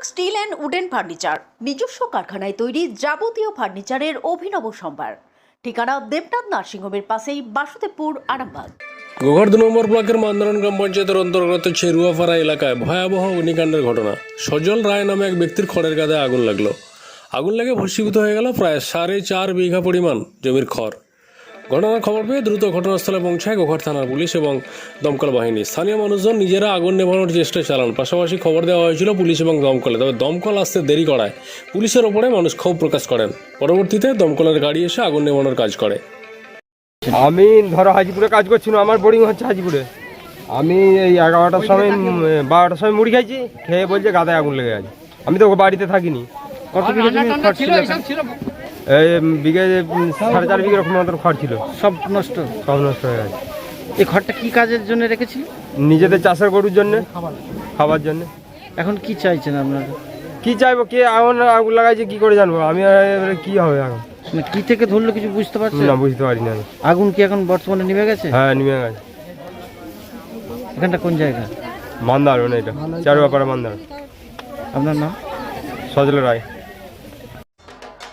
Anurag steel and wooden furniture, নিজস্ব কারখানায় তৈরি যাবতীয় ফার্নিচারের অভিনব সম্ভার। ঠিকানা দেবনাথ নার্সিংহোমের পাশেই বাসুদেবপুর, আরামবাগ। গোঘাট দু নম্বর ব্লকের মান্দারণ গ্রাম পঞ্চায়েতের অন্তর্গত চেরুয়াপাড়া এলাকায় ভয়াবহ অগ্নিকাণ্ডের ঘটনা। সজল রায় নামে এক ব্যক্তির খড়ের গাদে আগুন লাগল। আগুন লাগে ভস্মীভূত হয়ে গেল প্রায় সাড়ে চার বিঘা পরিমাণ জমির খড়। ঘটনার খবর পেয়ে দ্রুত ঘটনাস্থলে পৌঁছায় গোঘাট থানার পুলিশ এবং দমকল বাহিনী। স্থানীয় মানুষজন নিজেরা আগুন নেভানোর চেষ্টা চালান। পাশাপাশি খবর দেওয়া হয়েছিল পুলিশ এবং দমকলে। তবে দমকল আসতে দেরি করায়। পুলিশের ওপরে মানুষ ক্ষোভ প্রকাশ করেন। পরবর্তীতে দমকলের গাড়ি এসে আগুন নেভানোর কাজ করে। আমি ধরো হাজিপুরে কাজ করছিলাম আমার বোর্ডিং হচ্ছে হাজিপুরে। আমি এই এগারোটার সময় বারোটার সময় মুড়ি খাইছি খেয়ে বলছে গাদায় আগুন লেগে আছে আমি তো বাড়িতে থাকিনি। কত বিঘা সাড়ে চার বিঘে রকম মতো খড় ছিল। সব নষ্ট। সব নষ্ট হয়ে গেছে। এই খড়টা কি কাজের জন্য রেখেছিল? নিজেদের চাষের গরুর জন্য খাবার। জন্য। এখন কি চাইছেন আপনারা? কি চাইব কে আগুন আগুন লাগাইছে কি করে জানব? আমি কি হবে এখন? মানে কি থেকে ধরলো কিছু বুঝতে পারছেন? না বুঝতে পারি না আগুন কি এখন বর্তমানে নিভে গেছে? হ্যাঁ নিমে গেছে। এখানটা কোন জায়গা? মান্দারণ এটা চারু ব্যাপারে মান্দারণ। আপনার নাম? সজল রায়।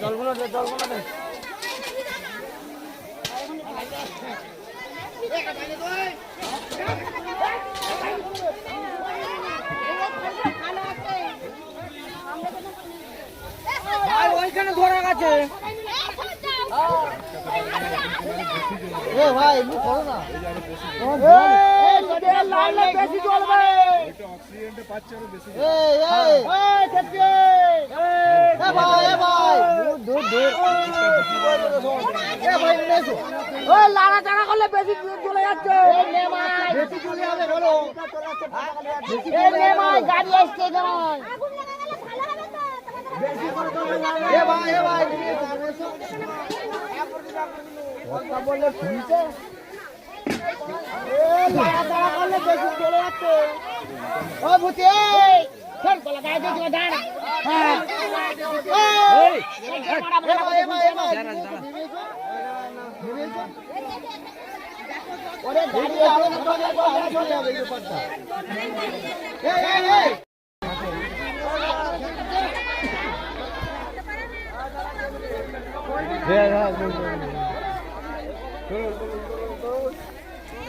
জলগুলো দে ওইখানে ঘোরা গেছে। এ ভাই মু করো না। এ তোদের লাল লাল বেশি জ্বলবে বেশি গাড়ি আসছে না ওরে দাঁড়িয়ে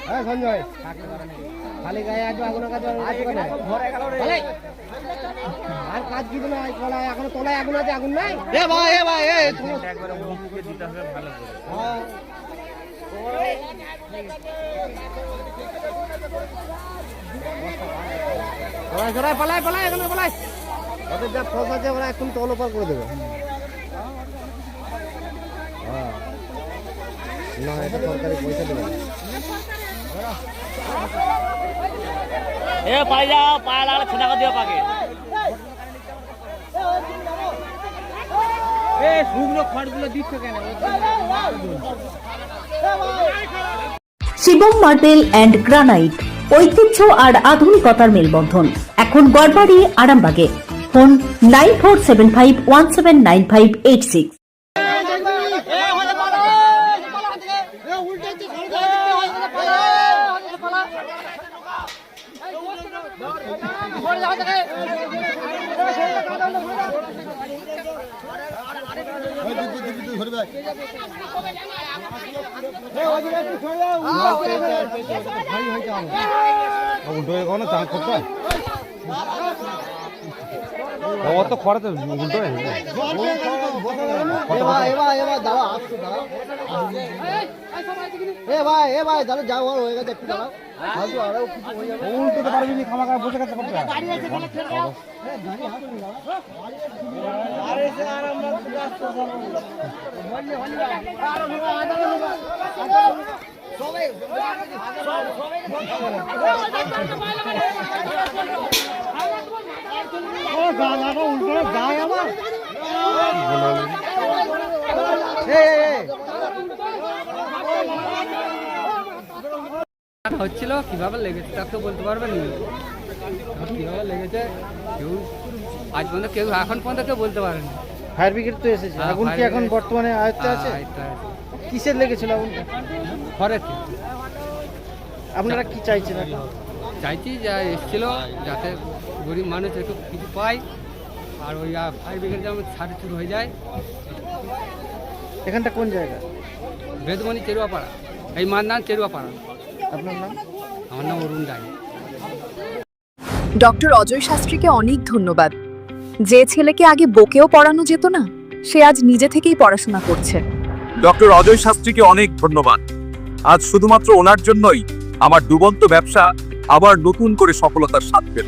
হ্যাঁ সঞ্জয় খালি গায়ে আজ আগুন কাজ কাজ কি না কলায় এখন তলায় আগুন আছে আগুন নাই এ ভাই এ ভাই এ তুমি পলাই সরাই পালাই পালাই এখন পালাই ওদের যা ফস আছে ওরা এখন তল উপর করে দেবে না এটা সরকারি পয়সা দেবে এ পাই যাও পায়ে লাগলে ছেটাকা দিও পাকে। এ শুকনো খড়গুলো দিচ্ছ কেন? শিবম মার্বেল অ্যান্ড গ্রানাইট ঐতিহ্য আর আধুনিকতার মেলবন্ধন। এখন গড়বাড়ি আরামবাগে। Phone nine four seven five one seven nine five eight six. উল্টো কোনো চাঁদ করতে ও তো খড়াতে উল্টো হয়ে এ ভাই এ ভাই দাঁড়া যাও আর হয়ে গেছে একটু দাঁড়াও। উল্টোতে পারবি না খামাখা বসে গেছে করতে। ও হচ্ছিল কীভাবে লেগেছে তা তো বলতে পারবেন কীভাবে লেগেছে কেউ আজ পর্যন্ত কেউ এখন পর্যন্ত কেউ বলতে পারেনি। ফায়ার ব্রিগেড তো এসেছে। হ্যাঁ, আগুন কি এখন বর্তমানে আয়ত্তে আছে? কিসের লেগেছিল আগুনটা খরেতে আপনারা কি চাইছেন চাইছি যা এসেছিল যাতে গরিব মানুষ একটু কিছু পায় আর ওই ফায়ার ব্রিগেড যেমন ছাড়ে চুর হয়ে যায়। এখানটা কোন জায়গা? বেদমণি চেরুয়াপাড়া এই মার নাম চেরুয়াপাড়া। আপনার নাম? আমার নাম অরুণ রায়। ডক্টর অজয় শাস্ত্রীকে অনেক ধন্যবাদ। যে ছেলেকে আগে বকেও পড়ানো যেত না সে আজ নিজে থেকেই পড়াশোনা করছে। ডক্টর অজয় শাস্ত্রীকে অনেক ধন্যবাদ। আজ শুধুমাত্র ওনার জন্যই আমার ডুবন্ত ব্যবসা আবার নতুন করে সফলতার স্বাদ পেল।